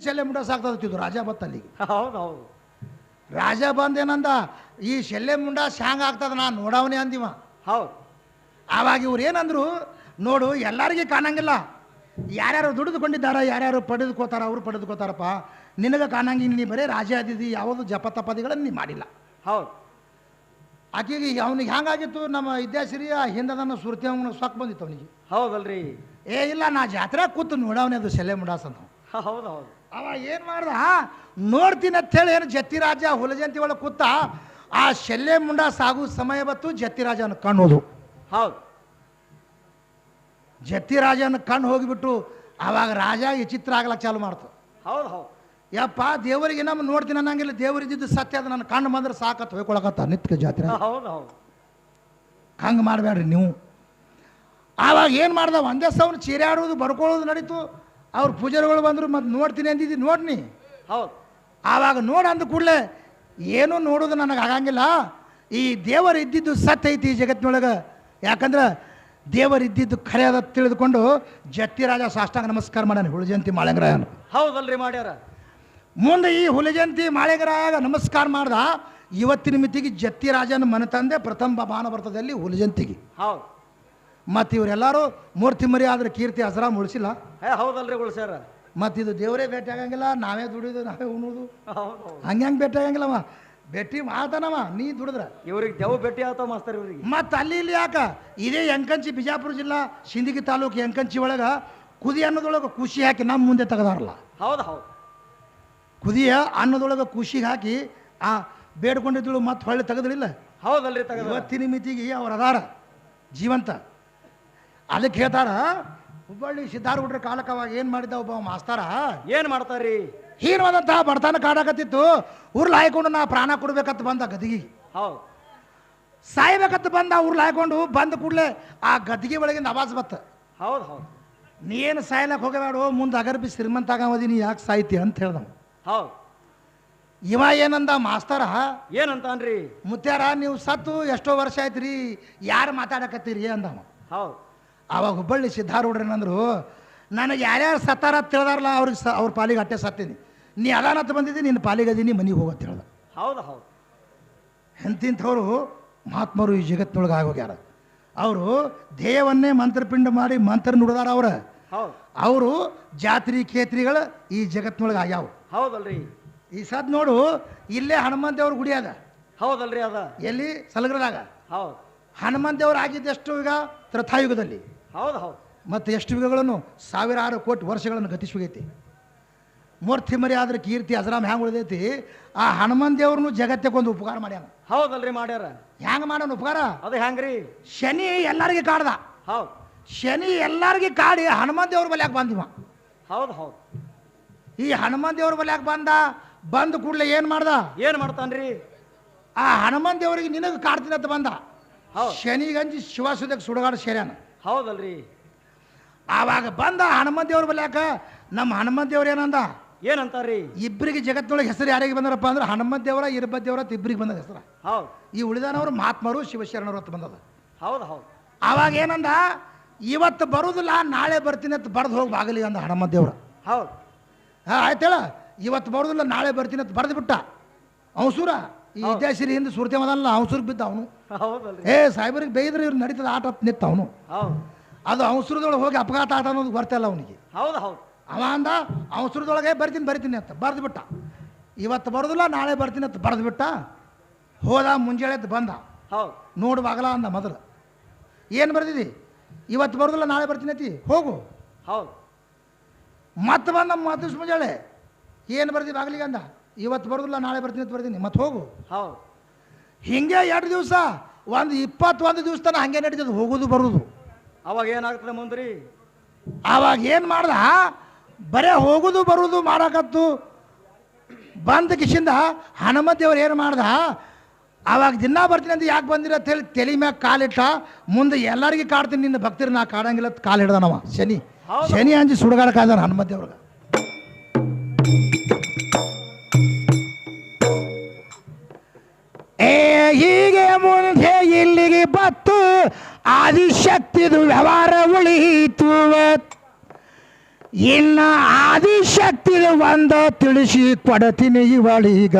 ಶಲ್ಯ ಮುಂಡ ಸಾಕ್ತಿದ್ರು ರಾಜ ಬತ್ತ ಅಲ್ಲಿಗೆ ಹೌದು ಹೌದು ರಾಜ ಬಂದೇನಂದ ಈ ಶಲ್ಯ ಮುಂಡ ಶಾಂಗ್ ಆಗ್ತದ ನಾನು ನೋಡವನೇ ಅಂದಿವ. ಹೌದು. ಆವಾಗ ಇವ್ರು ಏನಂದ್ರು ನೋಡು ಎಲ್ಲರಿಗೆ ಕಾಣಂಗಿಲ್ಲ. ಯಾರ್ಯಾರು ದುಡಿದುಕೊಂಡಿದ್ದಾರ ಯಾರ್ಯಾರು ಪಡೆದುಕೋತಾರ ಅವ್ರು ಪಡೆದುಕೋತಾರಪ್ಪ. ನಿನಗೆ ಕಾಣಂಗಿಲ್ಲ ನೀ ಬರೀ ರಾಜ ಅದಿದಿ ಯಾವುದು ಜಪ ತಪದಿಗಳನ್ನು ನೀ ಮಾಡಿಲ್ಲ. ಹೌದು. ಆಕೆಗೆ ಅವನಿಗೆ ಹ್ಯಾಂಗಾಗಿತ್ತು ನಮ್ಮ ವಿದ್ಯಾಶ್ರೀ ಆ ಹಿಂದದನ್ನ ಸುರ್ತಿ ಅವನ ಸಾಕ್ ಬಂದಿತ್ತು ಅವನಿಗೆ. ಹೌದಲ್ರಿ. ಏ ಇಲ್ಲ ನಾ ಜಾತ್ರೆ ಕೂತು ನೋಡವನೇ ಅದು ಸೆಲೆ ಮುಂಡಾಸ್ ಅಂತ. ಹೌದು ಹೌದು ಅವ ಏನು ಮಾಡ್ದ? ನೋಡ್ತೀನಿ ಅಂತೇಳಿ ಏನು ಜತ್ತಿ ರಾಜ ಹುಲಜಂತಿ ಒಳಗೆ ಕೂತ ಆ ಶಲ್ಯ ಮುಂಡ ಸಾಗು ಸಮಯ ಬತ್ತು ಜತಿರಾಜನ ರಾಜನ ಕಣ್ಣೋದು ಹೌದು. ಜತಿರಾಜನ ರಾಜನ ಕಣ್ಣು ಹೋಗಿಬಿಟ್ಟು ಅವಾಗ ರಾಜ ವಿಚಿತ್ರ ಆಗ್ಲಕ್ಕೆ ಚಾಲು ಮಾಡ್ತು. ಹೌದು ಹೌದು. ಯಪ್ಪ ದೇವರಿಗೆ ನಮ್ಮ ನೋಡ್ತೀನಿ ಅನ್ನಂಗಿಲ್ಲ ದೇವರಿದ್ದು ಸತ್ಯ ಅದು ನನ್ನ ಕಣ್ಣು ಬಂದ್ರೆ ಸಾಕತ್ ಹೋಯ್ಕೊಳಕತ್ತ ನಿತ್ಯ ಜಾತ್ರೆ. ಹೌದು ಹೌದು ಹಂಗೆ ಮಾಡಬೇಡ್ರಿ ನೀವು. ಆವಾಗ ಏನು ಮಾಡ್ದ? ಒಂದೇ ಸವನು ಚೀರಾಡೋದು ಬರ್ಕೊಳ್ಳೋದು ನಡೀತು. ಅವ್ರ ಪೂಜಾರಿಗಳು ಬಂದರು ಮತ್ತು ನೋಡ್ತೀನಿ ಅಂದಿದ್ದು ನೋಡ್ನಿ ಹೌದು. ಆವಾಗ ನೋಡಿ ಅಂದ ಕೂಡಲೇ ಏನೂ ನೋಡೋದು ನನಗೆ ಆಗಂಗಿಲ್ಲ. ಈ ದೇವರು ಇದ್ದಿದ್ದು ಸತ್ ಐತಿ ಈ ಜಗತ್ತಿನೊಳಗೆ. ಯಾಕಂದ್ರೆ ದೇವರು ಇದ್ದಿದ್ದು ಖರೆ ಅದ ತಿಳಿದುಕೊಂಡು ಜತ್ತಿ ರಾಜ ಸಾಷ್ಟಾಂಗ ನಮಸ್ಕಾರ ಮಾಡ್ಯಾನ ಹುಳಜಂತಿ ಮಾಳಂಗರಾಯನು ಹೌದಲ್ರಿ ಮಾಡ್ಯಾರ. ಮುಂದೆ ಈ ಹುಲಜಂತಿ ಮಾಳೆಗರಾಗ ನಮಸ್ಕಾರ ಮಾಡ್ದ ಇವತ್ತಿನ ಮಿತಿಗೆ ಜತ್ತಿರಾಜನ ರಾಜನ ಮನೆತಂದೆ ಪ್ರಥಮ ಭಾನುವರ್ತದಲ್ಲಿ ಹುಲಜಂತಿಗೆ ಹೌದು. ಮತ್ತು ಇವರೆಲ್ಲರೂ ಮೂರ್ತಿ ಮರಿ ಆದ್ರೆ ಕೀರ್ತಿ ಹಸರ ಮುಳಿಸಿಲ್ಲ. ಹೌದಲ್ರಿ ಉಳ್ಸ್ಯಾರ ಮತ್ತು ಇದು ದೇವರೇ ಭೇಟಿ ಆಗಂಗಿಲ್ಲ ನಾವೇ ದುಡಿದು ನಾವೇ ಉಣ್ಣೋದು ಹೌದು ಹಂಗೆ ಹೆಂಗೆ ಭೇಟಿ ಆಗಂಗಿಲ್ಲವ ಭೇಟಿ ಮಾಡ್ತಾನವ ನೀ ದುಡಿದ್ರೆ. ಇವ್ರಿಗೆ ದೇವ್ ಭೇಟಿ ಆಗ್ತಾವ ಮಾಸ್ತರ್ ಇವ್ರಿಗೆ. ಮತ್ತು ಅಲ್ಲಿ ಇಲ್ಲಿ ಯಾಕ? ಇದೇ ಎಂಕಂಚಿ ಬಿಜಾಪುರ ಜಿಲ್ಲಾ ಸಿಂದಗಿ ತಾಲೂಕು ಎಂಕಂಚಿ ಒಳಗೆ ಕುದಿ ಅನ್ನೋದೊಳಗೆ ಖುಷಿ ಹಾಕಿ ನಮ್ಮ ಮುಂದೆ ತೆಗೆದಾರಲ್ಲ. ಹೌದು ಹೌದು. ಕುದಿಯ ಅನ್ನದೊಳಗೆ ಖುಷಿಗೆ ಹಾಕಿ ಆ ಬೇಡ್ಕೊಂಡಿದ್ದಳು ಮತ್ತೆ ಹೊಳ್ಳಿ ತೆಗೆದಿಲ್ಲ ಹೌದಲ್ರಿ ತಗದ ಇವತ್ತಿನ ಮಿತಿಗೆ ಅವ್ರು ಅದಾರ. ಜೀವಂತ. ಅದಕ್ಕೆ ಹೇಳ್ತಾರ ಹುಬ್ಬಳ್ಳಿ ಸಿದ್ಧಾರೂಢರ ಕಾಲಕ್ಕೆ ಅವಾಗ ಏನು ಮಾಡಿದ್ದ ಒಬ್ಬ ಮಾಸ್ತಾರ? ಏನ್ ಮಾಡ್ತಾರ್ರಿ? ಹೀನವಾದಂತಹ ಬಡತನ ಕಾಡಾಕತ್ತಿತ್ತು. ಉರ್ಲ್ ಹಾಯ್ಕೊಂಡು ನಾ ಪ್ರಾಣ ಕೊಡ್ಬೇಕಂತ ಬಂದ ಗದಿಗೆ ಹೌದು. ಸಾಯ್ಬೇಕಂತ ಬಂದ ಉರ್ಲ್ ಹಾಯ್ಕೊಂಡು ಬಂದ ಕೂಡಲೇ ಆ ಗದ್ದಿಗೆ ಒಳಗಿಂದ ಆವಾಜ್ ಬತ್ತ. ಹೌದು ಹೌದು. ನೀ ಏನು ಸಾಯ್ಲಕ್ಕೆ ಹೋಗಬೇಡ ಮುಂದೆ ಅಗರ್ಬಿ ಶ್ರೀಮಂತ ಆಗಿ ನೀ ಯಾಕೆ ಸಾಯ್ತಿ ಅಂತ ಹೇಳ್ದ ಹೌದು. ಇವ ಏನಂದ ಮಾಸ್ತರ? ಏನಂತಾನ್ರಿ? ಮುತ್ಯಾರ ನೀವು ಸತ್ತು ಎಷ್ಟೋ ವರ್ಷ ಆಯ್ತು ರೀ ಯಾರು ಮಾತಾಡಕತ್ತೀರಿ ಅಂದವ. ಹೌದು. ಅವಾಗ ಹುಬ್ಬಳ್ಳಿ ಸಿದ್ಧಾರೂಢ್ರೇನಂದ್ರು ನನಗೆ ಯಾರ್ಯಾರು ಸತ್ತಾರ ತಿಳಿದಾರಲ್ಲ ಅವ್ರಿಗೆ ಸ ಅವ್ರ ಪಾಲಿಗೆ ಅಟ್ಟೆ ಸತ್ತೀನಿ. ನೀ ಅದಾನತ್ ಬಂದಿದ್ದಿ ನಿನ್ನ ಪಾಲಿಗೆ ಅದೀನಿ ಮನೆಗೆ ಹೋಗೋ ಹೇಳ್ದ ಹೌದು ಹೌದು. ಎಂತಿಂಥವ್ರು ಮಹಾತ್ಮರು ಈ ಜಗತ್ತಿನೊಳಗೆ ಆಗೋಗ್ಯಾರ ಅವರು ದೇಹವನ್ನೇ ಮಂತ್ರಪಿಂಡ ಮಾಡಿ ಮಂತ್ರ ನುಡಿದಾರ ಅವ್ರ. ಅವರು ಜಾತ್ರಿ ಖೇತ್ರಿಗಳು ಈ ಜಗತ್ತಿನೊಳಗೆ ಆಗ್ಯಾವ. ಹೌದಲ್ರಿ. ಈ ಸದ್ ನೋಡು ಇಲ್ಲೇ ಹನುಮಂತ ದೇವ್ರ ಗುಡಿ ಅದ. ಹೌದಲ್ರಿ ಅದ. ಎಲ್ಲಿ? ಸಲಗರದಾಗ. ಹೌದು. ಹನುಮಂತ ದೇವ್ರು ಆಗಿದ್ದೆಷ್ಟು ಈಗ? ತ್ರಥಾಯುಗದಲ್ಲಿ ಹೌದು ಹೌದು. ಮತ್ತು ಎಷ್ಟು ಯುಗಗಳನ್ನು? ಸಾವಿರಾರು ಕೋಟಿ ವರ್ಷಗಳನ್ನು ಗತಿಸೋಗೈತಿ ಮೂರ್ತಿ ಮರಿ ಆದ್ರೆ ಕೀರ್ತಿ ಅಜರಾಮ್ ಹ್ಯಾಂಗ ಉಳಿದೈತಿ? ಆ ಹನುಮನ್ ದೇವ್ರನ್ನು ಜಗತ್ತಕ್ಕೆ ಒಂದು ಉಪಕಾರ ಮಾಡ್ಯಾನ. ಹೌದಲ್ರಿ ಮಾಡ್ಯಾರ. ಹ್ಯಾಂಗ ಮಾಡೋಣ ಉಪಕಾರ? ಅದು ಹೆಂಗ್ರಿ ಶನಿ ಎಲ್ಲರಿಗೆ ಕಾಡ್ದ. ಹೌದು. ಶನಿ ಎಲ್ಲರಿಗೆ ಕಾಡಿ ಹನುಮನ್ ದೇವ್ರ ಬಲ್ಯಾಕ ಬಂದಿವ. ಹೌದು ಹೌದು. ಈ ಹನುಮನ್ ದೇವ್ರ ಬಲ್ಯಾಕ ಬಂದ ಬಂದ ಕೂಡಲೇ ಏನು ಮಾಡ್ದ? ಏನ್ ಮಾಡ್ತಾನ್ರಿ? ಆ ಹನುಮನ್ ದೇವರಿಗೆ ನಿನಗೆ ಕಾಡ್ತೀನಿ ಅಂತ ಬಂದ. ಶನಿಗಂಜಿ ಶಿವಾಸುದಕ್ಕೆ ಸುಡಗಾಡ ಸೇರ್ಯಾನ. ಹೌದಲ್ರಿ. ಆವಾಗ ಬಂದ ಹನುಮಂತ ದೇವ್ರ ಬಲ್ಯಾಕ ನಮ್ಮ ಹನುಮಂತ ದೇವ್ರ ಏನಂದ? ಏನಂತಾರ್ರಿ? ಇಬ್ಬರಿಗೆ ಜಗತ್ತಿನೊಳಗೆ ಹೆಸರು ಯಾರಿಗೆ ಬಂದಾರಪ್ಪ ಅಂದ್ರೆ ಹನುಮಂತ ದೇವರ ಇರ್ಬತ್ ದೇವರ ಅಂತ ಇಬ್ಬರಿಗೆ ಬಂದ ಹೆಸರು. ಹೌದು. ಈ ಉಳಿದಾನವರು ಮಹಾತ್ಮರು ಶಿವಶರಣರು ಅಂತ ಬಂದದ. ಹೌದು ಹೌದು. ಆವಾಗ ಏನಂದ? ಇವತ್ತು ಬರುದಿಲ್ಲ ನಾಳೆ ಬರ್ತೀನಿ ಅಂತ ಬರೆದು ಹೋಗಿ ಬಾಗಲಿ ಅಂದ ಹನುಮಂತ ದೇವ್ರ ಹೌದು. ಹಾಂ ಆಯ್ತೇಳ ಇವತ್ತು ಬರುದಿಲ್ಲ ನಾಳೆ ಬರ್ತೀನಿ ಅಂತ ಬರೆದು ಬಿಟ್ಟ. ಅವಸೂರ ಈ ವಿದ್ಯಾಶ್ರೀ ಹಿಂದೆ ಸುರ್ತಿ ಮದಲ್ಲ ಅವಸೂರಿಗೆ ಬಿದ್ದ ಅವನು. ಏ ಸಾಹೇಬರಿಗೆ ಬೈದ್ರೆ ಇವ್ರು ನಡೀತದ ಆಟ ನಿತ್ತ ನಿಂತ ಅವನು. ಅದು ಅವಸರದೊಳಗೆ ಹೋಗಿ ಅಪಘಾತ ಆಟ ಅನ್ನೋದು ಬರ್ತಲ್ಲ ಅವನಿಗೆ. ಹೌದು ಹೌದು. ಅವ ಅಂದ ಅವಸರದೊಳಗೆ ಬರ್ತೀನಿ ಬರ್ತೀನಿ ಅಂತ ಬರೆದು ಬಿಟ್ಟ ಇವತ್ತು ಬರೋದಿಲ್ಲ ನಾಳೆ ಬರ್ತೀನಿ ಅಂತ ಬರೆದು ಬಿಟ್ಟ ಹೋದ ಮುಂಜಾನೆ ಬಂದ. ಹೌದು. ನೋಡುವಾಗಲ ಅಂದ ಮೊದಲು. ಏನು ಬರ್ದಿದ್ದಿ ಇವತ್ತು ಬರೋದಿಲ್ಲ ನಾಳೆ ಬರ್ತೀನಿ ಅತಿ. ಹೋಗು. ಹೌದು. ಮತ್ತೆ ಬಂದ ಮತ್ತೆ ಮುಂಜಾಳೆ ಏನು ಬರ್ದಿ ಬಾಗಿಲಿಗೆ ಅಂದ? ಇವತ್ತು ಬರೋದಿಲ್ಲ ನಾಳೆ ಬರ್ತೀನಿ ಅಂತ ಬರ್ತೀನಿ. ಮತ್ತೆ ಹೋಗು. ಹೌದು. ಹಿಂಗೆ ಎರಡು ದಿವಸ ಒಂದು ಇಪ್ಪತ್ತೊಂದು ದಿವಸ ತನಕ ಹಂಗೆ ನಡೀತದೆ ಹೋಗೋದು ಬರೋದು. ಅವಾಗ ಏನಾಗ್ತದೆ ಮುಂದ್ರಿ? ಆವಾಗ ಏನು ಮಾಡ್ದ? ಬರೇ ಹೋಗೋದು ಬರೋದು ಮಾಡಕತ್ತು. ಬಂದ ಕಿಶಿಂದ ಹನುಮಂತ ದೇವ್ರು ಏನು ಮಾಡ್ದ? ಆವಾಗ ದಿನ ಬರ್ತೀನಿ ಅಂತ ಯಾಕೆ ಬಂದಿರ ಅಂತ ಹೇಳಿ ತಲೆ ಮ್ಯಾಗ ಕಾಲಿಟ್ಟ. ಮುಂದೆ ಎಲ್ಲರಿಗೆ ಕಾಡ್ತೀನಿ ನಿನ್ನ ಭಕ್ತರು ನಾ ಕಾಡಂಗಿಲ್ಲ ಕಾಲು ಹಿಡ್ದನವ. ಶನಿ. ಶನಿ ಅಂಜಿ ಸುಡುಗಾಡಕ್ಕಾದ ಹನುಮಂತ ದೇವ್ರಿಗೆ. ಹೀಗೆ ಮುಂದೆ ಇಲ್ಲಿಗೆ ಬತ್ತು, ಆದಿಶಕ್ತಿದು ವ್ಯವಹಾರ ಉಳಿಯಿತು. ಇನ್ನ ಆದಿಶಕ್ತಿ ಒಂದ ತಿಳಿಸಿ ಕೊಡತೀನಿ ಇವಳೀಗ.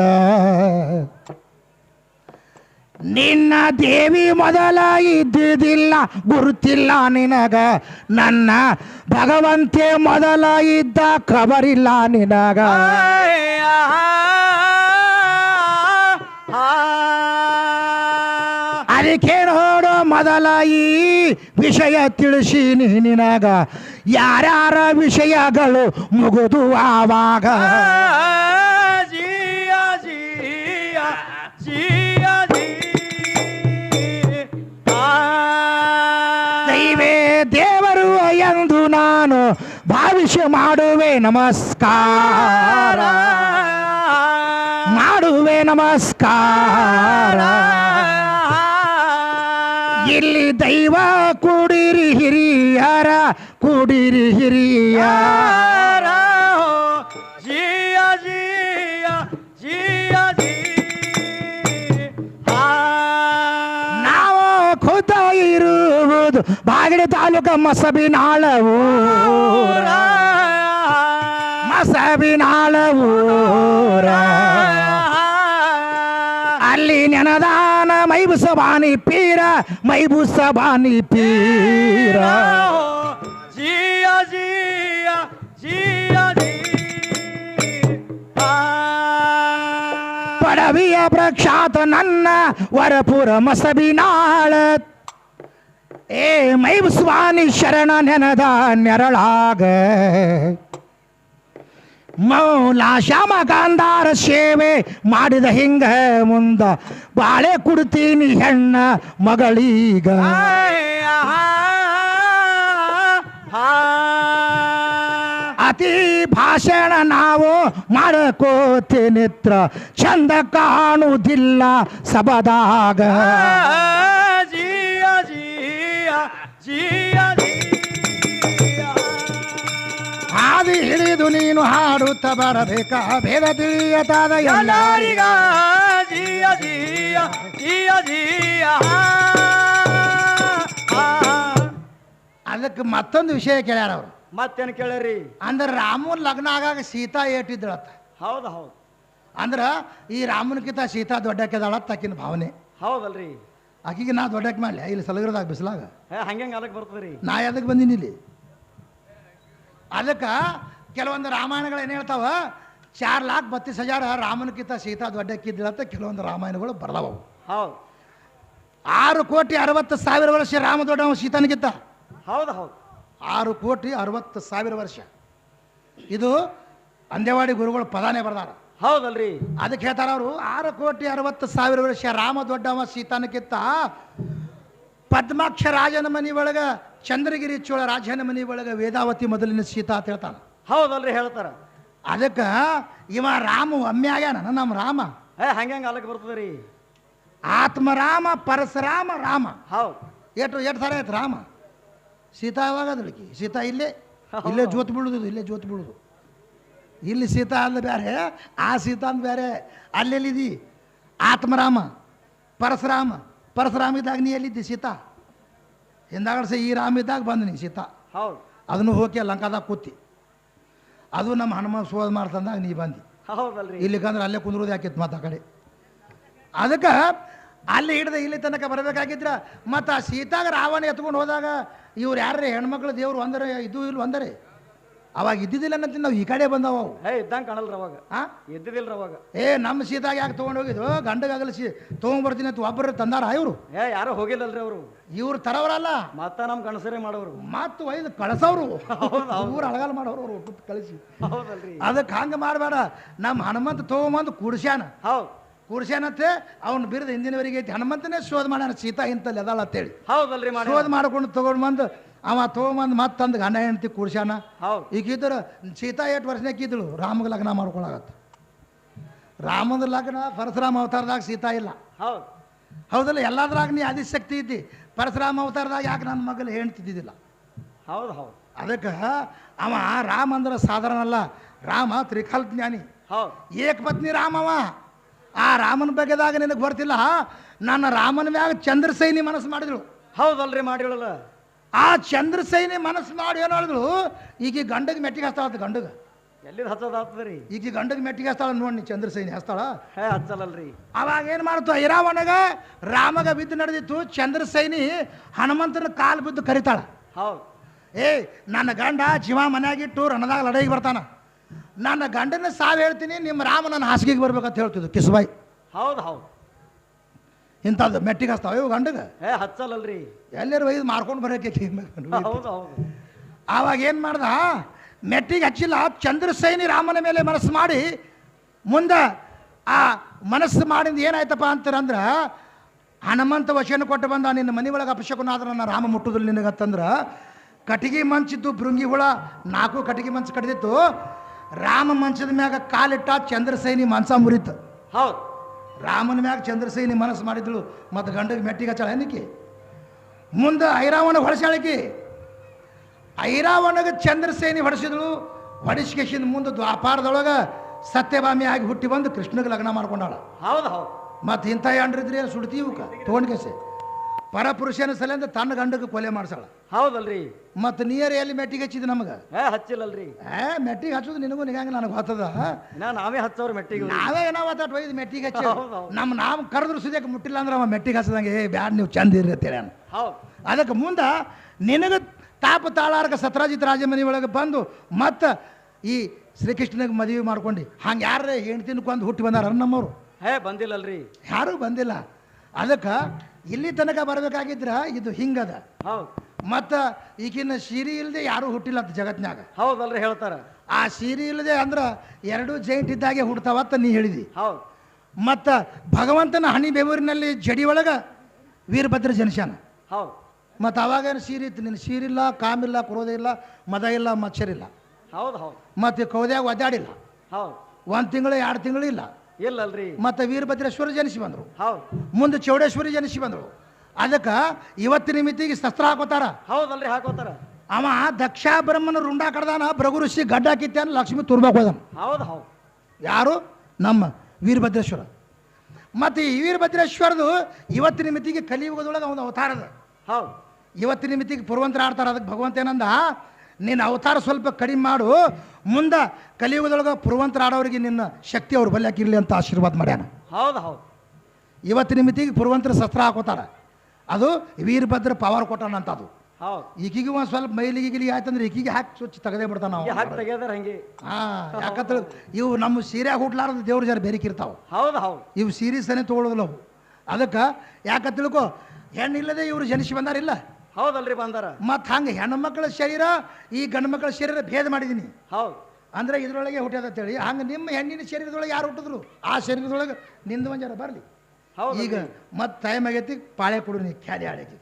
ನಿನ್ನ ದೇವಿ ಮೊದಲ ಇದ್ದಿದ್ದಿಲ್ಲ, ಗುರುತಿಲ್ಲ ನಿನಗ. ನನ್ನ ಭಗವಂತೆ ಮೊದಲ ಇದ್ದ ಖಬರಿಲ್ಲ ನಿನಗ. ಅದಕ್ಕೆ ನೋಡು ಮೊದಲ ಈ ವಿಷಯ ತಿಳಿಸಿ ನಿನಗ. ಯಾರ್ಯಾರ ವಿಷಯಗಳು ಮುಗುದು ಆವಾಗ? ಜಿಯ ಜಿಯ ಜಿಯ ಜಿ ದೈವೇ ದೇವರು ಎಂದು ನಾನು ಭಾವಿಸಿ ಮಾಡುವೆ ನಮಸ್ಕಾರ. ಮಾಡುವೆ ನಮಸ್ಕಾರ. ಇಲ್ಲಿ ದೈವ ಕುಡಿರಿ ಹಿರಿಯರ ಕುಡಿರಿ ಹಿರಿಯ ಜಿಯ ಜಿಯ ಜಿಯ ಜಿ ನಾವು ಖುದ ಇರುವುದು ಬಾಗಿಲು ತಾಲೂಕ ಮಸಬಿನಾಳ ಮಸಬಿನಾಳವು. ಮಸಬಿನಾಳ ಊರ. ಅಲ್ಲಿ ನೆನದಾನ ಮೈಬುಸಬಾನಿ ಪೀರ ಮೈಬುಸಬಾನಿ ಪೀರ. ಜಿಯ ಜಿಯ ಜಿಯ ಪಡವಿಯ ಪ್ರಖ್ಯಾತ ನನ್ನ ವರಪುರ ಮಸಬಿನಾಳ ಏ ಮೈಬುಸ್ವಾನಿ ಶರಣ ನೆನದ ನೆರಳಾಗ ಮೌಲ ಶ್ಯಾಮ ಗಾಂಧಾರ ಸೇವೆ ಮಾಡಿದ ಹಿಂಗ ಮುಂದ ಬಾಳೆ ಕುಡ್ತೀನಿ ಹೆಣ್ಣ ಮಗಳೀಗ. ಅತಿ ಭಾಷಣ ನಾವು ಮಾಡಕೋತೇನಿತ್ರ ಚಂದ ಕಾಣುವುದಿಲ್ಲ ಸಬದಾಗ. ಜಿಯ ಜಿಯ ಜಿಯ. ಹಾದಿ ಹಿಡಿದು ನೀನು ಹಾಡುತ್ತ ಬರಬೇಕ ಭೇದ ತಿಳಿಯತಾದ ಎಲ್ಲರಿಗ ಜಿಯ ಜಿಯ ಜಿಯ ಜಿಯ. ಅದಕ್ಕೆ ಮತ್ತೊಂದು ವಿಷಯ ಕೇಳ್ಯಾರ ಅವರು. ಮತ್ತೇನು ಕೇಳರಿ ಅಂದ್ರೆ ರಾಮನ್ ಲಗ್ನ ಆಗಾಗ ಸೀತಾ ಏಟಿದ್ದಳತ್ತ ಹೌದು ಹೌದು. ಅಂದ್ರೆ ಈ ರಾಮನಕ್ಕಿಂತ ಸೀತಾ ದೊಡ್ಡಕ್ಕೆದಾಳ ತಕ್ಕಿನ ಭಾವನೆ. ಹೌದಲ್ರಿ. ಆಕಿಗೆ ನಾ ದೊಡ್ಡಕ್ಕೆ ಮಾಡಲಿ ಇಲ್ಲಿ ಸಲಗರದಾಗ ಬಿಸಿಲಾಗ. ಹಂಗೆ ಅದಕ್ಕೆ ಬರ್ತದ್ರಿ? ನಾ ಅದಕ್ಕೆ ಬಂದೀನಿ ಇಲ್ಲಿ? ಅದಕ್ಕೆ ಕೆಲವೊಂದು ರಾಮಾಯಣಗಳು ಏನು ಹೇಳ್ತಾವ? ಚಾರ್ ಲಾಕ್ ಬತ್ತೀಸ್ ಹಜಾರ ರಾಮನಕ್ಕಿಂತ ಸೀತಾ ದೊಡ್ಡಕ್ಕಿದ್ದಳಂತ ಕೆಲವೊಂದು ರಾಮಾಯಣಗಳು ಬರ್ದಾವ ಹೌದು. ಆರು ಕೋಟಿ ಅರವತ್ತು ಸಾವಿರ ವರ್ಷ ರಾಮ ದೊಡ್ಡವ ಸೀತನಿಗಿತ್ತ ಹೌದು ಹೌದು. ಆರು ಕೋಟಿ ಅರವತ್ತು ಸಾವಿರ ವರ್ಷ. ಇದು ಅಂದೇವಾಡಿ ಗುರುಗಳು ಪದಾನೇ ಬರ್ದಾರ. ಹೌದಲ್ರಿ. ಅದಕ್ಕೆ ಹೇಳ್ತಾರ ಅವರು ಆರು ಕೋಟಿ ಅರವತ್ತು ಸಾವಿರ ವರ್ಷ ರಾಮ ದೊಡ್ಡವ ಸೀತಾನಕ್ಕಿಂತ ಪದ್ಮಾಕ್ಷ ರಾಜನ ಮನೆ ಒಳಗೆ ಚಂದ್ರಗಿರಿ ಚೋಳ ರಾಜನ ಮನೆ ಒಳಗೆ ವೇದಾವತಿ ಮೊದಲಿನ ಸೀತಾ ಅಂತ ಹೇಳ್ತಾನ. ಹೌದಲ್ರಿ ಹೇಳ್ತಾರ. ಅದಕ್ಕೆ ಇವ ರಾಮ ಒಮ್ಮೆ ಆಗ್ಯಾನ ನಮ್ಮ ರಾಮ. ಹೇ ಹಂಗೆ ಅಲಕ್ ರೀ ಆತ್ಮರಾಮ ಪರಶುರಾಮ ರಾಮ. ಹೌದು. ಏಟು ಎಷ್ಟು ಥರ ಆಯ್ತು ರಾಮ? ಸೀತಾ ಯಾವಾಗ ಅದಕ್ಕೆ ಸೀತಾ ಇಲ್ಲೇ? ಇಲ್ಲೇ ಜೋತ್ ಬೀಳುದು ಇಲ್ಲೇ ಜೋತ್ ಬೀಳುದು. ಇಲ್ಲಿ ಸೀತಾ ಅಂದ ಬೇರೆ ಆ ಸೀತಾ ಅಂದ ಬೇರೆ ಅಲ್ಲೆಲ್ಲಿದಿ? ಆತ್ಮರಾಮ ಪರಶುರಾಮ. ಪರಶುರಾಮ ಇದ್ದಾಗ ನೀ ಎಲ್ಲಿದ್ದಿ? ಸೀತಾ? ಹಿಂದಾಗಡೆ ಸ ಈ ರಾಮ ಇದ್ದಾಗ ಬಂದ ನೀ ಸೀತಾ. ಹೌದು. ಅದನ್ನು ಹೋಗಿ ಲಂಕಾದಾಗ ಕೂತಿ. ಅದು ನಮ್ಮ ಹನುಮ ಸೋದ ಮಾಡ್ತಂದಾಗ ನೀ ಬಂದಿ. ಹೌದಲ್ರಿ. ಇಲ್ಲಿಕಂದ್ರೆ ಅಲ್ಲೇ ಕುಂದ್ರೋದು ಯಾಕಿತ್ತು ಮತ್ತು ಆ ಕಡೆ. ಅದಕ್ಕೆ ಅಲ್ಲಿ ಹಿಡ್ದು ಇಲ್ಲಿ ತನಕ ಬರಬೇಕಾಗಿದ್ರ ಮತ್ತು ಆ ಸೀತಾಗ ರಾವಣ ಎತ್ಕೊಂಡು ಹೋದಾಗ ಇವ್ರು ಯಾರೇ ಹೆಣ್ಮಕ್ಳು ದೇವ್ರು ಒಂದರೆ ಇದು ಇಲ್ಲಿ ಒಂದರೆ? ಅವಾಗ ಇದ್ದಿದ್ದಿಲ್ಲ ಅನ್ನತ್ತಿ ನಾವು ಈ ಕಡೆ ಬಂದವ ಹೇ ಇದ್ದಂಗೆ ಕಾಣಲ್ರ ಅವಾಗ. ಆ? ಇದ್ದಿದ್ದಿಲ್ಲ ಅವಾಗ. ಏ ನಮ್ಮ ಸೀತಾಗ ಯಾಕೆ ತೊಗೊಂಡು ಹೋಗಿದ್ದು ಗಂಡಗಾಗಲಿ ಸಿ ತೊಗೊಂಡ್ಬರ್ತೀನಿ ಅಂತ ಒಬ್ಬರು ತಂದಾರ ಇವರು. ಏ ಯಾರೋ ಹೋಗಿಲ್ಲಲ್ರಿ ಅವರು. ಇವ್ರು ತರವರಲ್ಲ. ಮತ್ತ ನಮ್ಮ ಗಣಸರೇ ಮಾಡೋರು. ಮತ್ತು ಒಯ್ದು ಕಳಸವರು. ಊರು ಅಳಗಾಲ ಮಾಡೋರು ಅವ್ರು ಒಟ್ಟು ಕಳಿಸಿ. ಹೌದಲ್ರಿ. ಅದಕ್ಕೆ ಹಂಗೆ ಮಾಡಬೇಡ. ನಮ್ಮ ಹನುಮಂತ ತೊಗೊಂಬಂದು ಕುಡ್ಸ್ಯಾನ. ಹೌದು. ಕುಡ್ಸ್ಯಾನತ್ತೆ ಅವ್ನು ಬಿರಿದ ಹಿಂದಿನವರಿಗೆ ಐತಿ ಹನುಮಂತನೇ ಶೋಧ ಮಾಡ್ಯಾನ ಸೀತಾ ಇಂತಲ್ಲಿ ಅದಾಳ ಅಂತೇಳಿ. ಹೌದಲ್ರಿ ಶೋಧ ಮಾಡ್ಕೊಂಡು ತೊಗೊಂಡು ಬಂದು ಅವ ತೊಗೊಂಬಂದು ಮತ್ತಂದ್ ತಂದು ಗಂಡ ಹೆಂಡತಿ ಕೂಡ್ಸ್ಯಾನ. ಹೌದು. ಈಗ ಇದ್ರ ಸೀತಾ ಎಷ್ಟು ವರ್ಷನಾಗಿದ್ದಳು ಇದ್ದಳು ರಾಮಗೆ ಲಗ್ನ ಮಾಡ್ಕೊಳಗತ್ತ. ರಾಮದ ಲಗ್ನ ಪರಶುರಾಮ ಅವತಾರದಾಗ ಸೀತಾ ಇಲ್ಲ. ಹೌದು. ಹೌದಲ್ಲ ಎಲ್ಲದ್ರಾಗ ನೀ ಆದಿಶಕ್ತಿ ಇದ್ದಿ ಪರಶುರಾಮ ಅವತಾರದಾಗ ಯಾಕೆ ನನ್ನ ಮಗಲು ಹೆಣ್ತಿದ್ದಿದ್ದಿಲ್ಲ ಹೌದು ಹೌದು. ಅದಕ್ಕೆ ಅವ ರಾಮ ಅಂದ್ರೆ ಸಾಧಾರಣ ಅಲ್ಲ ರಾಮ ತ್ರಿಕಾಲ್ ಜ್ಞಾನಿ. ಹೌದು. ಏಕಪತ್ನಿ ರಾಮವ ಆ ರಾಮನ ಬಗ್ಗೆದಾಗ ನಿನಗೆ ಬರ್ತಿಲ್ಲ ನನ್ನ ರಾಮನ ಮ್ಯಾಗ ಚಂದ್ರಸೈನಿ ಮನಸ್ಸು ಮಾಡಿದಳು ಹೌದಲ್ರಿ ಮಾಡಿಳಲ್ಲ ಆ ಚಂದ್ರಸೇನಿ ಮನಸ್ಸು ಮಾಡಿ ಏನು ಹೇಳಿದ್ರು ಈಗ ಗಂಡಗೆ ಮೆಟ್ಟಿಗೆ ಹಚ್ತಾಳ ಗಂಡಗ. ಎಲ್ಲಿದ್ ಹಚ್ಚೋದಾಗ್ತದ್ರಿ ಈಗ ಗಂಡಗೆ ಮೆಟ್ಟಿಗೆ ಹಚ್ತಾಳ ನೋಡಿ ಚಂದ್ರಸೈನಿ ಹಚ್ತಾಳ. ಹೇ ಅವಾಗ ಏನು ಮಾಡ್ತು? ಐರಾವಣಗ ರಾಮಗ ಬಿದ್ದು ನಡೆದಿತ್ತು. ಚಂದ್ರಸೈನಿ ಹನುಮಂತನ ಕಾಲು ಬಿದ್ದು ಕರಿತಾಳ. ಹೌದು. ಏ ನನ್ನ ಗಂಡ ಜೀವ ಮನೆಯಾಗಿಟ್ಟು ರಣದಾಗ ಲಡೈಗೆ ಬರ್ತಾನ. ನನ್ನ ಗಂಡನ ಸಾವು ಹೇಳ್ತೀನಿ ನಿಮ್ಮ ರಾಮ ನನ್ನ ಹಾಸಿಗೆಗೆ ಬರ್ಬೇಕಂತ ಹೇಳ್ತಿದ್ದು ಕಿಸುಬಾಯಿ. ಹೌದು ಹೌದು. ಇಂಥದ್ದು ಮೆಟ್ಟಿಗೆ ಹಚ್ತಾವ. ಇವು ಗಂಡಗ ಹಚ್ಚಲ್ಲಲ್ರಿ. ಎಲ್ಲರೂ ಒಯ್ದು ಮಾರ್ಕೊಂಡು ಬರೋಕೆ ಹೌದು ಹೌದು. ಆವಾಗ ಏನು ಮಾಡ್ದ? ಮೆಟ್ಟಿಗೆ ಹಚ್ಚಿಲ್ಲ ಚಂದ್ರಸೈನಿ ರಾಮನ ಮೇಲೆ ಮನಸ್ಸು ಮಾಡಿ ಮುಂದೆ ಆ ಮನಸ್ಸು ಮಾಡಿದ ಏನಾಯ್ತಪ್ಪ ಅಂತಾರಂದ್ರೆ ಹನುಮಂತ ವಶನ ಕೊಟ್ಟು ಬಂದ ನಿನ್ನ ಮನೆ ಒಳಗೆ ಅಪಶಕುನ ಆದ್ರೆ ನನ್ನ ರಾಮ ಮುಟ್ಟುದಿಲ್ಲ ನಿನಗತ್ತಂದ್ರೆ ಕಟಿಗೆ ಮಂಚಿದ್ದು ಭೃಂಗಿ ಹುಳ ನಾಲ್ಕು ಕಟಿಗೆ ಮಂಚ ಕಡಿದಿತ್ತು. ರಾಮ ಮಂಚದ ಮ್ಯಾಗ ಕಾಲಿಟ್ಟ ಚಂದ್ರಸೈನಿ ಮನ್ಸ ಮುರಿತು. ಹೌದು. ರಾಮನ ಮ್ಯಾಗ ಚಂದ್ರಸೇನಿ ಮನಸ್ಸು ಮಾಡಿದ್ಳು ಮತ್ತು ಗಂಡಗೆ ಮೆಟ್ಟಿಗೆ ಹಚ್ಚಾಳ ಏನಕ್ಕೆ ಮುಂದೆ ಐರಾವಣ ಹೊಳಸಾಳಿಕೆ ಐರಾವಣಗೆ ಚಂದ್ರಸೇನಿ ಹೊಡೆಸಿದಳು ಹೊಡಿಸ್ಕೇಶಿಂದ ಮುಂದೆ ದ್ವಾಪಾರದೊಳಗೆ ಸತ್ಯಭಾಮಿ ಆಗಿ ಹುಟ್ಟಿ ಬಂದು ಕೃಷ್ಣಗೆ ಲಗ್ನ ಮಾಡ್ಕೊಂಡಾಳ. ಹೌದು ಹೌದು. ಮತ್ತು ಇಂಥ ಎಂಡ್ರಿದ್ರಿ ಸುಡ್ತೀವಿ ತೊಗೊಂಡ್ಕೆಸೆ ಪರಪುರುಷನ ಸಲಿಂದ ತನ್ನ ಗಂಡಕ್ಕೆ ಕೊಲೆ ಮಾಡ್ಸಾಳ. ಹೌದಲ್ರಿ. ಮತ್ತೆ ನೀರ್ ಎಲ್ಲಿ ಮೆಟ್ಟಿಗೆ ಹಚ್ಚಿದ ನಮಗೆ? ಹೇ ಹಚ್ಚಿಲ್ಲಲ್ರಿ. ಏ ಮೆಟ್ಟಿಗೆ ಹಚ್ಚೋದು ನಿನಗೂ ನಿಗಂಗ ನನಗೆ ಗೊತ್ತದ ಇನ್ನ ನಾವೇ ಹಚ್ಚೋರು ಮೆಟ್ಟಿಗೆ. ನಾವೇ ಏನೋ ಒತ್ತಾಟ ಒಯ್ದು ಮೆಟ್ಟಿಗೆ ಹಚ್ಚಿ. ನಮ್ಮ ನಾವು ಕರೆದ್ರು ಸುದ್ಯಕ್ಕೆ ಮುಟ್ಟಿಲ್ಲ ಅಂದ್ರೆ ಅವ ಮೆಟ್ಟಿಗೆ ಹಚ್ಚದಂಗೆ ಏ ಬ್ಯಾಡ್ ನೀವು ಚಂದ ಹೌದು. ಅದಕ್ಕೆ ಮುಂದೆ ನಿನಗೆ ತಾಪ ತಾಳಾರ್ಗ ಸತ್ರಾಜಿತ್ ರಾಜ ಮನೆ ಒಳಗೆ ಬಂದು ಮತ್ತು ಈ ಶ್ರೀಕೃಷ್ಣನಿಗೆ ಮದುವೆ ಮಾಡ್ಕೊಂಡು. ಹಂಗೆ ಯಾರೇ ಹೆಣ್ತಿನ ಕೊಂದು ಹುಟ್ಟಿ ಬಂದಾರ ನಮ್ಮವರು. ಹೇ ಬಂದಿಲ್ಲಲ್ರಿ. ಯಾರು ಬಂದಿಲ್ಲ. ಅದಕ್ಕೆ ಇಲ್ಲಿ ತನಕ ಬರಬೇಕಾಗಿದ್ರ ಇದು ಹಿಂಗದ. ಹೌದು. ಮತ್ತು ಈಗಿನ ಸೀರೆ ಇಲ್ಲದೆ ಯಾರು ಹುಟ್ಟಿಲ್ಲ ಅಂತ ಜಗತ್ನಾಗ ಹೌದಲ್ರಿ ಹೇಳ್ತಾರ. ಆ ಸೀರೆ ಇಲ್ಲದೆ ಅಂದ್ರೆ ಎರಡು ಜೈಂಟ್ ಇದ್ದಾಗೆ ಹುಡ್ತಾವತ್ತ ನೀ ಹೇಳಿದಿ. ಹೌದು. ಮತ್ತು ಭಗವಂತನ ಹಣಿ ಬೆವರಿನಲ್ಲಿ ಜಡಿ ಒಳಗ ವೀರಭದ್ರ ಜನಿಸ್ಯಾನ. ಹೌದು. ಮತ್ತು ಅವಾಗೇನು ಸೀರೆ ಇತ್ತು? ನಿನ್ನ ಸೀರಿಲ್ಲ ಕಾಮಿಲ್ಲ ಕ್ರೋಧ ಇಲ್ಲ ಮದ ಇಲ್ಲ ಮಚ್ಚರಿಲ್ಲ ಹೌದು ಹೌದು. ಮತ್ತು ಕೌದ್ಯಾಗ ಒದ್ದಾಡಿಲ್ಲ. ಹೌದು. ಒಂದು ತಿಂಗಳು ಎರಡು ತಿಂಗಳು ಇಲ್ಲ. ಇಲ್ಲಲ್ರಿ ಮತ್ತೆ ವೀರಭದ್ರೇಶ್ವರ ಜನಿಸಿ ಬಂದರು. ಹೌದು. ಮುಂದೆ ಚೌಡೇಶ್ವರಿ ಜನಿಸಿ ಬಂದರು. ಅದಕ್ಕೆ ಇವತ್ತಿನ ಮಿತಿಗೆ ಶಸ್ತ್ರ ಹಾಕೋತಾರ. ಹೌದಲ್ರಿ ಹಾಕೋತಾರ. ಅವ ದಕ್ಷ ಬ್ರಹ್ಮನ ರುಂಡ ಕಡ್ದಾನ ಭೃಗು ಋಷಿ ಗಡ್ಡ ಕಿತ್ತಾನ ಲಕ್ಷ್ಮಿ ತುರ್ಬಾಕ್ ಹೋದನು. ಹೌದು ಹೌದು. ಯಾರು? ನಮ್ಮ ವೀರಭದ್ರೇಶ್ವರ. ಮತ್ತು ಈ ವೀರಭದ್ರೇಶ್ವರದು ಇವತ್ತಿನ ಮಿತಿಗೆ ಕಲಿಯುಗದೊಳಗೆ ಅವನ ಅವತಾರದ ಹೌದು. ಇವತ್ತಿನ ಮಿತಿಗೆ ಪುರವಂತರ ಆಡ್ತಾರೆ. ಅದಕ್ಕೆ ಭಗವಂತ ಏನಂದ? ನಿನ್ನ ಅವತಾರ ಸ್ವಲ್ಪ ಕಡಿಮೆ ಮಾಡು. ಮುಂದೆ ಕಲಿಯುಗದೊಳಗೆ ಪುರುವಂತರ ಆಡೋರಿಗೆ ನಿನ್ನ ಶಕ್ತಿ ಅವ್ರು ಇರಲಿ ಅಂತ ಆಶೀರ್ವಾದ ಮಾಡ್ಯಾನ. ಹೌದು ಹೌದು. ಇವತ್ತಿನ ಮಿತಿಗೆ ಪುರುವಂತರ ಶಸ್ತ್ರ ಹಾಕೋತಾರ. ಅದು ವೀರಭದ್ರ ಪವರ್ ಕೊಟ್ಟಾನ ಅಂತ ಅದು. ಈಗೀಗ ಒಂದು ಸ್ವಲ್ಪ ಮೈಲಿಗೆ ಗಿಲಿ ಆಯ್ತಂದ್ರೆ ಈಗೀಗ ಹಾಕಿ ಸ್ವಚ್ಛ ತೆಗೆದೇ ಬಿಡ್ತಾನ ಹಾಂ ಯಾಕಂದ್ರೆ ಇವು ನಮ್ಮ ಸೀರೆ ಹುಟ್ಲಾರ್ದ ದೇವ್ರ ಜರ ಬೆರಿಕಿರ್ತಾವ ಹೌದು ಹೌದು. ಇವು ಸೀರೀಸನೇ ತೊಗೊಳೋದಿಲ್ಲ ಅವು. ಅದಕ್ಕೆ ಯಾಕ ತಿಳ್ಕೊ ಹೆಣ್ಣಿಲ್ಲದೆ ಇವರು ಜನಿಸಿ ಬಂದಾರಿಲ್ಲ? ಹೌದಲ್ರಿ ಬಂದಾರ? ಮತ್ತು ಹಂಗೆ ಹೆಣ್ಣು ಮಕ್ಕಳ ಶರೀರ ಈ ಗಂಡು ಮಕ್ಕಳ ಶರೀರ ಭೇದ ಮಾಡಿದೀನಿ. ಹೌದು. ಅಂದ್ರೆ ಇದ್ರೊಳಗೆ ಹುಟ್ಟ್ಯದ ಅಂತೇಳಿ ಹಂಗೆ ನಿಮ್ಮ ಹೆಣ್ಣಿನ ಶರೀರದೊಳಗೆ ಯಾರು ಹುಟ್ಟಿದ್ರು? ಆ ಶರೀರದೊಳಗೆ ನಿಂದು ಮಂಜಾರ ಬರ್ಲಿ. ಹೌದು. ಈಗ ಮತ್ತೆ ಟೈಮ್ ಆಗೈತಿ ಪಾಳೆ ಕೊಡು ನೀ ಖ್ಯಾಲಿ ಆಡಕ್ಕೆ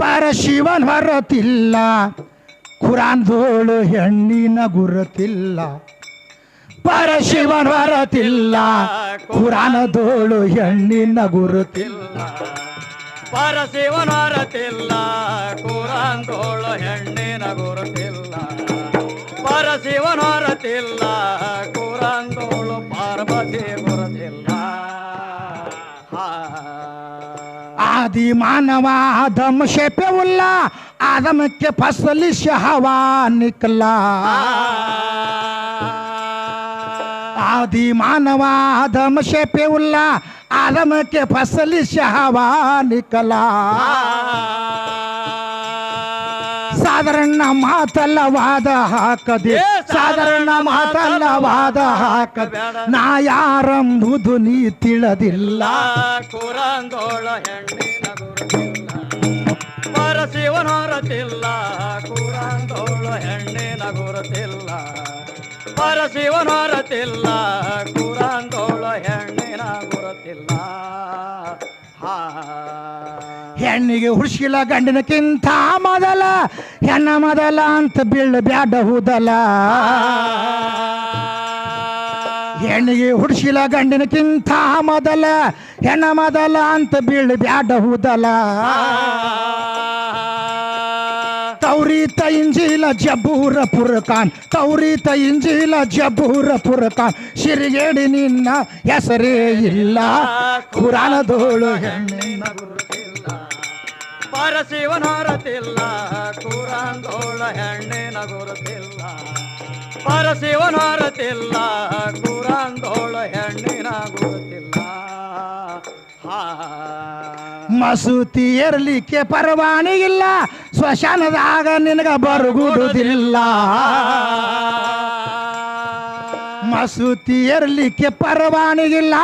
ಪರಶಿವನ್ ಹೊರತಿಲ್ಲ ಕುರಾನ್ದೋಳು ಹೆಣ್ಣಿನ ಗುರುತಿಲ್ಲ. ಪರಶಿವನ್ ಕುರಾನ ಕುರಾನದೋಳು ಹೆಣ್ಣಿನ ಗುರುತಿಲ್ಲ. ಪರಶಿವನರತಿಲ್ಲ ದೋಳು ಹೆಣ್ಣಿನ ಗುರುತಿಲ್ಲ. ಪರಶಿವನರತಿಲ್ಲ ದೋಳು ಪಾರ್ವತಿ ಗುರುತಿಲ್ಲ. ಹಾ. ಆದಿ ಮಾನವ ಆದಮ ಶೆಪೆವುಲ್ಲ ಆದಮಕ್ಕೆ ಫಸಲಿ ಶಹವಾ ನಿಕಲಾ. ಆದಿ ಮಾನವ ಆದಮ ಶೆಪೆವುಲ್ಲ ಆದಮಕ್ಕೆ ಫಸಲಿ ಶಹವಾ ನಿಕಲ ಸಾಧಾರಣ ಮಾತಲ್ಲ ವಾದ ಹಾಕದೆ ಸಾಧಾರಣ ಮಾತಲ್ಲ ವಾದ ಹಾಕದೆ ನಾ ಯಾರಂಬುದು ನೀ ತಿಳಿದಿಲ್ಲ. ಕುರಂದೋಳ ಹೆಣ್ಣಿನ ಗುರುತಿಲ್ಲ. ಪರಶಿವನರತಿಲ್ಲ ಕುರಂದೋಳ ಹೆಣ್ಣಿನ ಗುರುತಿಲ್ಲ. ಪರಶಿವನರತಿಲ್ಲ ಕುರಂದೋಳ ಹೆಣ್ಣಿನ ಗುರುತಿಲ್ಲ. ಹಾ. ಹೆಣ್ಣಿಗೆ ಹುಡ್ಸಿಲ್ಲ ಗಂಡನಕ್ಕಿಂತ ಮೊದಲ ಹೆಣ್ಣ ಮೊದಲ ಅಂತ ಬೀಳ ಬ್ಯಾಡ ಹೂದಲ. ಹೆಣ್ಣಿಗೆ ಹುಡ್ಸಿಲ್ಲ ಗಂಡನಕ್ಕಿಂತ ಮೊದಲ ಹೆಣ್ಣ ಮೊದಲ ಅಂತ ಬೀಳ ಬ್ಯಾಡ ಹೂದಲ. ತೌರೀತ ಇಂಜಿಲ ಜಬೂರ ಪುರಕಾನ್, ತೌರಿತ ಇಂಜಿಲ ಜಬೂರ ಪುರಕಾನ್. ಶಿರಿಗೇಡಿ ನಿನ್ನ ಹೆಸರೇ ಇಲ್ಲ, ಕುರಾನದೋಳು ಹೆಣ್ಣಿನ ಕುರಾನ್ ಧೋಳ ಹೆಣ್ಣಿನ ಗುರುತಿಲ್ಲ. ಪರಶಿವನ ಕುರಾನ್ ಧೋಳ ಹೆಣ್ಣಿನ ಗುರುತಿಲ್ಲ. ಮಸೂತಿ ಏರ್ಲಿಕ್ಕೆ ಪರವಾನಿ ಇಲ್ಲ. ಸ್ವಶಾನದಾಗ ನಿನಗ ಬರುಗುಡುದಿಲ್ಲ. ಮಸೂತಿ ಏರ್ಲಿಕ್ಕೆ ಪರವಾನಿಗಿಲ್ಲ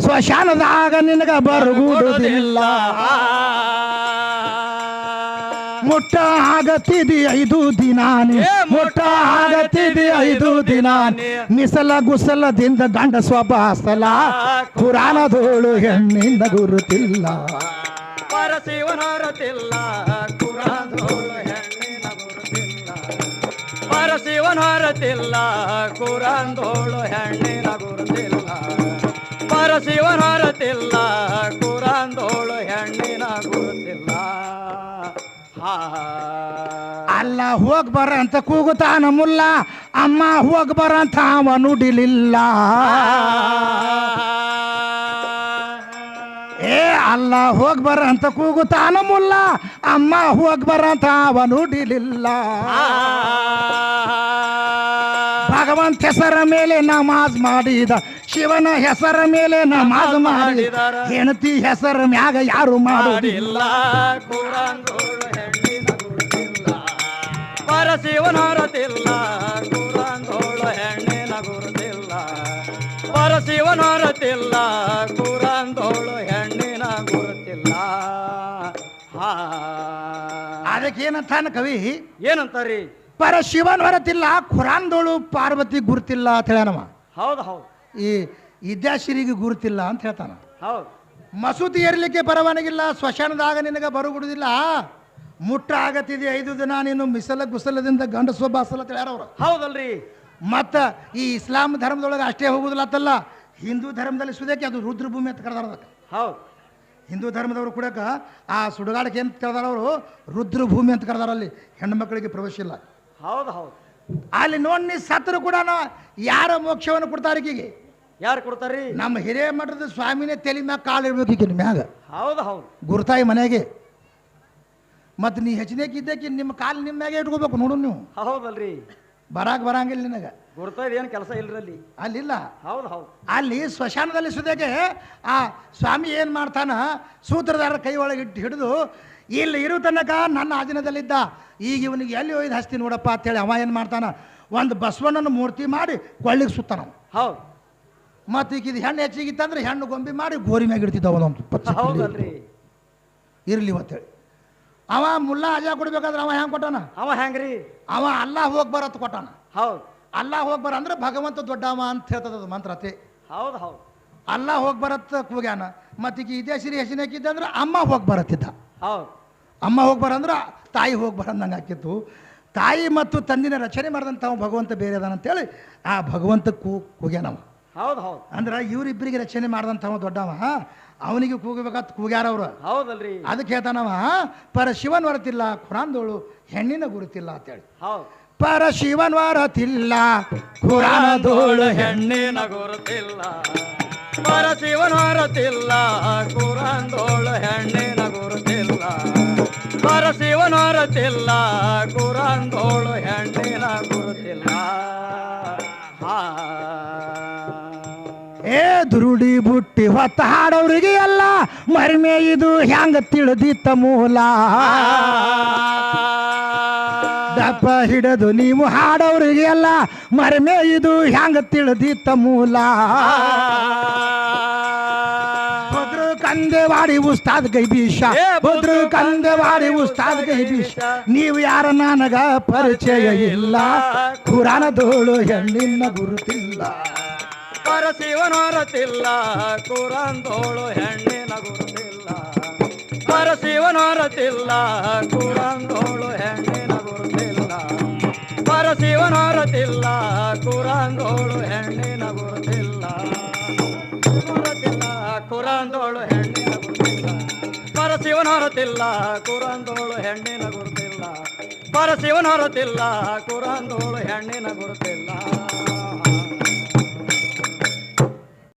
ಸ್ವಶಾನದಾಗ ನಿನಗ ಬರುಗುಡುದಿಲ್ಲ. ಮುಟ್ಟ ಆಗತ್ತಿದಿ ಐದು ದಿನಾನಿ. ಮುಟ್ಟ ಆಗತ್ತಿದಿ ಐದು ದಿನಾನಿ. ನಿಸಲ ಗುಸಲದಿಂದ ಗಂಡ ಸ್ವಭಾಸಲ ಕುರಾನದೋಳು ಹೆಣ್ಣಿಂದ ಗುರುತಿಲ್ಲ ಪರಶಿವನ ಹೊರತಿಲ್ಲ ಹೆಣ್ಣಿನ ಗುರುತಿಲ್ಲ ಪರಶಿವನ ಹರತಿಲ್ಲ ಕುರಾಂದೋಳು ಹೆಣ್ಣಿನ ಗುರುತಿಲ್ಲ ಪರಶಿವನ ಹೊರತಿಲ್ಲ ಕುರಾಂದೋಳು ಹೆಣ್ಣಿನ ಗುರುತಿಲ್ಲ ಅಲ್ಲ ಹೋಗ್ ಬರ ಅಂತ ಕೂಗುತ್ತಾನ ಮುಲ್ಲ. ಅಮ್ಮ ಹೋಗ್ ಬರ ಅಂತ ಅವ ನುಡಿಲಿಲ್ಲ. ಏ ಅಲ್ಲ ಹೋಗ್ ಬರ ಅಂತ ಕೂಗುತ್ತಾನ ಮುಲ್ಲ. ಅಮ್ಮ ಹೋಗ್ ಬರ ಅಂತ ಅವ ನುಡಿಲಿಲ್ಲ. ಭಗವಂತ ಹೆಸರ ಮೇಲೆ ನಮಾಜ್ ಮಾಡಿದ ಶಿವನ ಹೆಸರ ಮೇಲೆ ನಮಾಜ್ ಮಾಡಿದ ಹೆಣತಿ ಹೆಸರ ಮ್ಯಾಗ ಯಾರು ಮಾಡುವುದಿಲ್ಲ ಪರಶಿವನ ಹೊರತಿಲ್ಲ ಕುರಾಂದೋಳು ಹೆಣ್ಣಿನ ಗುರುತಿಲ್ಲ. ಪರಶಿವನ ಹೊರತಿಲ್ಲ ಕುರಾಂದೋಳು ಹೆಣ್ಣಿನ ಗುರುತಿಲ್ಲ. ಹಾ. ಅದಕ್ಕೆ ಏನಂತಾನ ಕವಿ? ಏನಂತಾರಿ? ಪರ ಶಿವನ್ ಹೊರತಿಲ್ಲ ಖುರಾನ್ದೋಳು ಪಾರ್ವತಿ ಗುರುತಿಲ್ಲ ಅಂತ ಹೇಳ್ಯಾನವ. ಹೌದು ಹೌದು. ಈ ವಿದ್ಯಾಶ್ರೀಗೆ ಗುರುತಿಲ್ಲ ಅಂತ ಹೇಳ್ತಾನ. ಹೌದು. ಮಸೂತಿ ಏರ್ಲಿಕ್ಕೆ ಪರವಾನಗಿಲ್ಲ ಸ್ಮಶಾನದಾಗ ನಿನಗೆ ಬರುಗುಡುದಿಲ್ಲ. ಮುಟ್ಟ ಆಗತ್ತಿದೆ ಐದು ದಿನ ನೀನು ಮಿಸಲ ಗುಸಲದಿಂದ ಗಂಡ ಸ್ವಭಾಸಲ ಅಂತ ಹೇಳ್ಯಾರವ್ರು ಹೌದಲ್ರಿ. ಮತ್ತು ಈ ಇಸ್ಲಾಂ ಧರ್ಮದೊಳಗೆ ಅಷ್ಟೇ ಹೋಗುದಿಲ್ಲ ಅಂತಲ್ಲ ಹಿಂದೂ ಧರ್ಮದಲ್ಲಿ ಸುದಕ್ಕೆ ಅದು ರುದ್ರಭೂಮಿ ಅಂತ ಕರೆದಾರ ಅದಕ್ಕೆ. ಹೌದು. ಹಿಂದೂ ಧರ್ಮದವರು ಕೂಡ ಆ ಸುಡುಗಾಡಕ್ಕೆ ಏನು ಕರೆದಾರ ಅವರು ರುದ್ರಭೂಮಿ ಅಂತ ಕರೆದಾರ ಅಲ್ಲಿ. ಹೆಣ್ಣು ಮಕ್ಕಳಿಗೆ ಪ್ರವೇಶ ಇಲ್ಲ. ಹೌದು ಹೌದು. ಅಲ್ಲಿ ನೋಡಿ ನೀ ಸತ್ರು ಕೂಡ ಯಾರ ಮೋಕ್ಷವನ್ನು ಕೊಡ್ತಾರೆ ಈಗಿಗೆ ಯಾರು ಕೊಡ್ತಾರ್ರಿ? ನಮ್ಮ ಹಿರಿಯ ಮಠದ ಸ್ವಾಮಿನೇ ತಲೆ ಮ್ಯಾಗ ಕಾಲು ಇಡ್ಬೇಕು ಈಗಿನ ಮ್ಯಾಗ. ಹೌದು ಹೌದು. ಗುರುತಾಯಿ ಮನೆಗೆ. ಮತ್ತು ನೀ ಹೆಚ್ಚನೇ ಇದ್ದಕ್ಕೆ ನಿಮ್ಮ ಕಾಲು ನಿಮ್ಮ ಮ್ಯಾಗೆ ಇಟ್ಕೋಬೇಕು ನೋಡು ನೀವು. ಹೌದಲ್ರಿ. ಬರಾಕ್ ಬರಂಗಿಲ್ಲ ನಿನಗೆ. ಗುರ್ತದ ಏನು ಕೆಲಸ ಇಲ್ರಲ್ಲಿ ಅಲ್ಲಿಲ್ಲ. ಹೌದು ಹೌದು. ಅಲ್ಲಿ ಸ್ಮಶಾನದಲ್ಲಿ ಸುದೇಗೆ ಆ ಸ್ವಾಮಿ ಏನು ಮಾಡ್ತಾನ? ಸೂತ್ರಧಾರ ಕೈ ಒಳಗೆ ಇಟ್ಟು ಹಿಡಿದು ಇಲ್ಲಿ ಇರು ತನಕ ನನ್ನ ಆಧೀನದಲ್ಲಿದ್ದ. ಈಗ ಇವನಿಗೆ ಎಲ್ಲಿ ಒಯ್ದು ಹಸ್ತಿ ನೋಡಪ್ಪ ಅಂತೇಳಿ ಅವ ಏನು ಮಾಡ್ತಾನ? ಒಂದು ಬಸವಣ್ಣನ ಮೂರ್ತಿ ಮಾಡಿ ಕೊಳ್ಳಿಗೆ ಸುತ್ತಾನ. ಹೌದು. ಮತ್ತು ಈಗ ಇದು ಹೆಣ್ಣು ಹೆಚ್ಚಿಗಿತ್ತಂದ್ರೆ ಹೆಣ್ಣು ಗೊಂಬಿ ಮಾಡಿ ಗೋರಿ ಮ್ಯಾಗ ಇಡ್ತಿದ್ದ ಅವನೊಂದು ಹೌದಲ್ರಿ. ಇರಲಿ ಅಂತೇಳಿ ಅವ ಮುಲ್ಲಾ ಅಜ ಕೊಡ್ಬೇಕಾದ್ರೆ ಅವ ಹೆಂಗೆ ಕೊಟ್ಟಾನ? ಅವ ಹೆಂಗ್ರಿ ಅವ ಅಲ್ಲ ಹೋಗ್ ಬರತ್ ಕೊಟ್ಟಾನ. ಹೌದು. ಅಲ್ಲ ಹೋಗ್ ಬರ ಅಂದ್ರೆ ಭಗವಂತ ದೊಡ್ಡವ ಅಂತ ಹೇಳ್ತದ ಅದು ಮಂತ್ರ ಅತೆ. ಹೌದು ಹೌದು. ಅಲ್ಲ ಹೋಗ್ ಬರತ್ ಕೂಗ್ಯಾನ. ಮತ್ತು ಈಗ ಇದೇ ಸಿರಿ ಹೆಸಿನಾಕಿದ್ದ ಅಂದ್ರೆ ಅಮ್ಮ ಹೋಗ್ ಬರತ್ತಿದ್ದ. ಹೌದು. ಅಮ್ಮ ಹೋಗಿ ಬರಂದ್ರೆ ತಾಯಿ ಹೋಗಿ ಬರಂದಂಗೆ ಹಾಕಿತ್ತು. ತಾಯಿ ಮತ್ತು ತಂದಿನ ರಚನೆ ಮಾಡಿದಂಥ ಭಗವಂತ ಬೇರೆ ಅದಾನ ಅಂತೇಳಿ ಆ ಭಗವಂತ ಕೂ ಕೂಗ್ಯಾನವ ಹೌದು ಹೌದು. ಅಂದ್ರೆ ಇವರಿಬ್ಬರಿಗೆ ರಚನೆ ಮಾಡಿದಂಥವ ದೊಡ್ಡವ. ಅವನಿಗೆ ಕೂಗಬೇಕಂತ ಕೂಗ್ಯಾರ ಅವರು ಹೌದಲ್ರಿ. ಅದಕ್ಕೆ ಹೇಳ್ತಾನವ ಪರ ಶಿವನ್ ಹೊರತಿಲ್ಲ ಖುರಾನ್ದೋಳು ಹೆಣ್ಣಿನ ಗುರುತಿಲ್ಲ ಅಂತೇಳಿ. ಹೌದು. ಪರ ಶಿವನ್ ಹೊರತಿಲ್ಲ ಖುರಾನದೋಳು ಹೆಣ್ಣು ಹೆಣ್ಣಿನ ಗುರುತಿಲ್ಲ. ಪರ ಶಿವನ್ ಹೊರತಿಲ್ಲ ಖುರಾಂದೋಳು ಹೆಣ್ಣಿನ ಗುರುತಿಲ್ಲ. ಪರ ಶಿವನ್ ಹೊರತಿಲ್ಲ ಖುರಾಂದೋಳು ಹೆಣ್ಣಿನ ಗುರುತಿಲ್ಲ. ದುರುಡಿ ಬುಟ್ಟಿ ಹೊತ್ತ ಹಾಡೋರಿಗೆ ಎಲ್ಲ ಮರಿಮೆ ಇದು ಹ್ಯಾಂಗ ತಿಳಿದಿತ್ತ ಮೂಲ? ದಪ್ಪ ಹಿಡದು ನೀವು ಹಾಡೋರಿಗೆ ಎಲ್ಲ ಮರಿಮೆ ಇದು ಹ್ಯಾಂಗ ತಿಳಿದಿತ್ತ ಮೂಲ? ಕಂದೆವಾಡಿ ಉಸ್ತಾದ್ ಕೈ ಬೀಷ. ಬದ್ರು ಕಂದೆವಾಡಿ ಉಸ್ತಾದ್ ಕೈ ಬೀಷ. ನೀವು ಯಾರ ನನಗ ಪರಿಚಯ ಇಲ್ಲ? ಕುರಾನದೋಳು ಹೆಣ್ಣಿನ ಗುರುತಿಲ್ಲ. ಪರಶಿವನ ಹೊರತಿಲ್ಲ ಕುರಂದೋಳು ಹೆಣ್ಣಿನ ಗುರುತಿಲ್ಲ. ಪರಶಿವನ ಹೊರತಿಲ್ಲ ಕುರಂದೋಳು ಹೆಣ್ಣಿನ ಗುರುತಿಲ್ಲ. ಪರಶಿವನ ಹೊರತಿಲ್ಲ ಕುರಂದೋಳು ಹೆಣ್ಣಿನ ಗುರುತಿಲ್ಲ. ಕುರಂದೋಳು ಹೆಣ್ಣಿನ ಗುರುತಿಲ್ಲ. ಪರಶಿವನ ಹೊರತಿಲ್ಲ ಕುರಂದೋಳು ಹೆಣ್ಣಿನ ಗುರುತಿಲ್ಲ. ಪರಶಿವನ ಹೊರತಿಲ್ಲ ಕುರಂದೋಳು ಹೆಣ್ಣಿನ ಗುರುತಿಲ್ಲ.